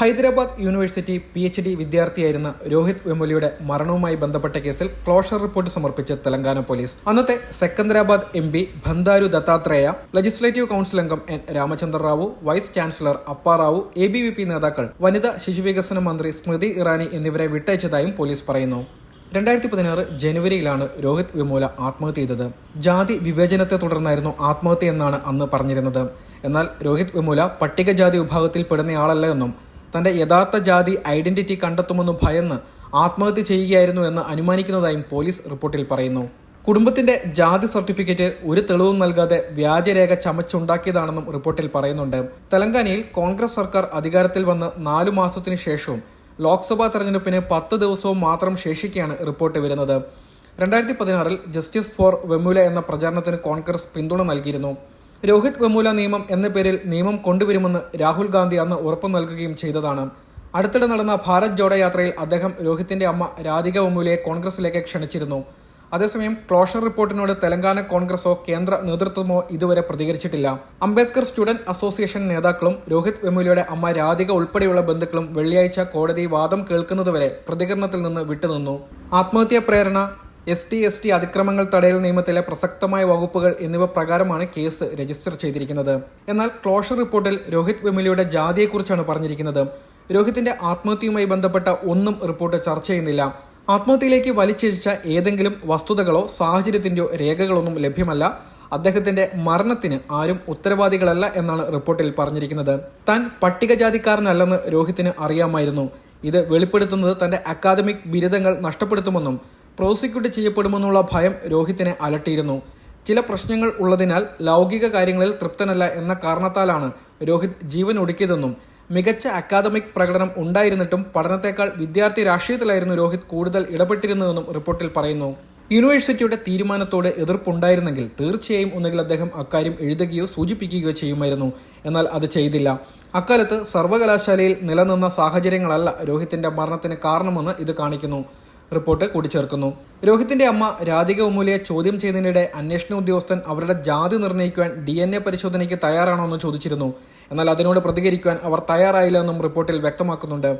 Hyderabad university P H D വിദ്യാർത്ഥിയായിരുന്ന Rohit വെമുലിയുടെ മരണവുമായി ബന്ധപ്പെട്ട കേസിൽ ക്ലോഷർ റിപ്പോർട്ട് സമർപ്പിച്ച് തെലങ്കാന പോലീസ്. അന്നത്തെ Secunderabad M P Bandaru Dattatreya legislative council അംഗം N Ramachandra Rao vice chancellor Appa Rao A B V P നേതാക്കൾ വനിതാ ശിശുവികസന മന്ത്രി സ്മൃതി ഇറാനി എന്നിവരെ വിട്ടയച്ചതായും പോലീസ് പറയുന്നു. രണ്ടായിരത്തി പതിനാറ് ജനുവരിയിലാണ് രോഹിത് വിമൂല ആത്മഹത്യ ചെയ്തത്. ജാതി വിവേചനത്തെ തുടർന്നായിരുന്നു ആത്മഹത്യ എന്നാണ് അന്ന് പറഞ്ഞിരുന്നത്. എന്നാൽ രോഹിത് വിമൂല പട്ടികജാതി വിഭാഗത്തിൽ പെടുന്നയാളല്ല എന്നും തന്റെ യഥാർത്ഥ ജാതി ഐഡന്റിറ്റി കണ്ടെത്തുമെന്ന് ഭയന്ന് ആത്മഹത്യ ചെയ്യുകയായിരുന്നു എന്ന് അനുമാനിക്കുന്നതായും പോലീസ് റിപ്പോർട്ടിൽ പറയുന്നു. കുടുംബത്തിന്റെ ജാതി സർട്ടിഫിക്കറ്റ് ഒരു തെളിവും നൽകാതെ വ്യാജരേഖ ചമച്ചുണ്ടാക്കിയതാണെന്നും റിപ്പോർട്ടിൽ പറയുന്നുണ്ട്. തെലങ്കാനയിൽ കോൺഗ്രസ് സർക്കാർ അധികാരത്തിൽ വന്ന് നാലു മാസത്തിന് ശേഷവും ലോക്സഭാ തെരഞ്ഞെടുപ്പിന് പത്ത് ദിവസവും മാത്രം ശേഷിക്കെയാണ് റിപ്പോർട്ട് വരുന്നത്. രണ്ടായിരത്തി പതിനാറിൽ ജസ്റ്റിസ് ഫോർ വെമുല എന്ന പ്രചാരണത്തിന് കോൺഗ്രസ് പിന്തുണ നൽകിയിരുന്നു. രോഹിത് വെമൂല നിയമം എന്ന പേരിൽ നിയമം കൊണ്ടുവരുമെന്ന് രാഹുൽ ഗാന്ധി അന്ന് ഉറപ്പു നൽകുകയും ചെയ്തതാണ്. അടുത്തിടെ നടന്ന ഭാരത് ജോഡോ യാത്രയിൽ അദ്ദേഹം രോഹിത്തിന്റെ അമ്മ രാധിക വെമൂലയെ കോൺഗ്രസിലേക്ക് ക്ഷണിച്ചിരുന്നു. അതേസമയം ക്ലോഷർ റിപ്പോർട്ടിനോട് തെലങ്കാന കോൺഗ്രസോ കേന്ദ്ര നേതൃത്വമോ ഇതുവരെ പ്രതികരിച്ചിട്ടില്ല. അംബേദ്കർ സ്റ്റുഡന്റ് അസോസിയേഷൻ നേതാക്കളും രോഹിത് വെമൂലയുടെ അമ്മ രാധിക ഉൾപ്പെടെയുള്ള ബന്ധുക്കളും വെള്ളിയാഴ്ച കോടതി വാദം കേൾക്കുന്നതുവരെ പ്രതികരണത്തിൽ നിന്ന് വിട്ടുനിന്നു. ആത്മഹത്യാ പ്രേരണ എസ് ടി എസ് ടി അതിക്രമങ്ങൾ തടയൽ നിയമത്തിലെ പ്രസക്തമായ വകുപ്പുകൾ എന്നിവ പ്രകാരമാണ് കേസ് രജിസ്റ്റർ ചെയ്തിരിക്കുന്നത്. എന്നാൽ ക്ലോഷർ റിപ്പോർട്ടിൽ രോഹിത് വെമിലിയുടെ ജാതിയെക്കുറിച്ചാണ് പറഞ്ഞിരിക്കുന്നത്. രോഹിത്തിന്റെ ആത്മഹത്യയുമായി ബന്ധപ്പെട്ട ഒന്നും റിപ്പോർട്ട് ചർച്ച ചെയ്യുന്നില്ല. ആത്മഹത്യയിലേക്ക് വലിച്ചിഴിച്ച ഏതെങ്കിലും വസ്തുതകളോ സാഹചര്യത്തിന്റെയോ രേഖകളൊന്നും ലഭ്യമല്ല. അദ്ദേഹത്തിന്റെ മരണത്തിന് ആരും ഉത്തരവാദികളല്ല എന്നാണ് റിപ്പോർട്ടിൽ പറഞ്ഞിരിക്കുന്നത്. താൻ പട്ടികജാതിക്കാരനല്ലെന്ന് രോഹിത്തിന് അറിയാമായിരുന്നു. ഇത് വെളിപ്പെടുത്തുന്നത് തന്റെ അക്കാദമിക് ബിരുദങ്ങൾ നഷ്ടപ്പെടുത്തുമെന്നും പ്രോസിക്യൂട്ട് ചെയ്യപ്പെടുമെന്നുള്ള ഭയം രോഹിത്തിനെ അലട്ടിയിരുന്നു. ചില പ്രശ്നങ്ങൾ ഉള്ളതിനാൽ ലൗകിക കാര്യങ്ങളിൽ തൃപ്തനല്ല എന്ന കാരണത്താലാണ് രോഹിത് ജീവൻ ഒടുക്കിയതെന്നും മികച്ച അക്കാദമിക് പ്രകടനം ഉണ്ടായിരുന്നിട്ടും പഠനത്തെക്കാൾ വിദ്യാർത്ഥി രാഷ്ട്രീയത്തിലായിരുന്നു രോഹിത് കൂടുതൽ ഇടപെട്ടിരുന്നതെന്നും റിപ്പോർട്ടിൽ പറയുന്നു. യൂണിവേഴ്സിറ്റിയുടെ തീരുമാനത്തോട് എതിർപ്പുണ്ടായിരുന്നെങ്കിൽ തീർച്ചയായും ഒന്നുകിൽ അദ്ദേഹം അക്കാര്യം എഴുതുകയോ സൂചിപ്പിക്കുകയോ ചെയ്യുമായിരുന്നു. എന്നാൽ അത് ചെയ്തില്ല. അക്കാലത്ത് സർവകലാശാലയിൽ നിലനിന്ന സാഹചര്യങ്ങളല്ല രോഹിത്തിന്റെ മരണത്തിന് കാരണമെന്ന് ഇത് കാണിക്കുന്നു. റിപ്പോർട്ട് കൂട്ടിച്ചേർക്കുന്നു. രോഹിത്തിന്റെ അമ്മ രാധിക ഉമൂലിയെ ചോദ്യം ചെയ്യുന്നതിനിടെ അന്വേഷണ ഉദ്യോഗസ്ഥൻ അവരുടെ ജാതി നിർണയിക്കുവാൻ ഡി എൻ എ പരിശോധനയ്ക്ക് തയ്യാറാണോ എന്ന് ചോദിച്ചിരുന്നു. എന്നാൽ അതിനോട് പ്രതികരിക്കുവാൻ അവർ തയ്യാറായില്ല എന്നും റിപ്പോർട്ടിൽ വ്യക്തമാക്കുന്നുണ്ട്.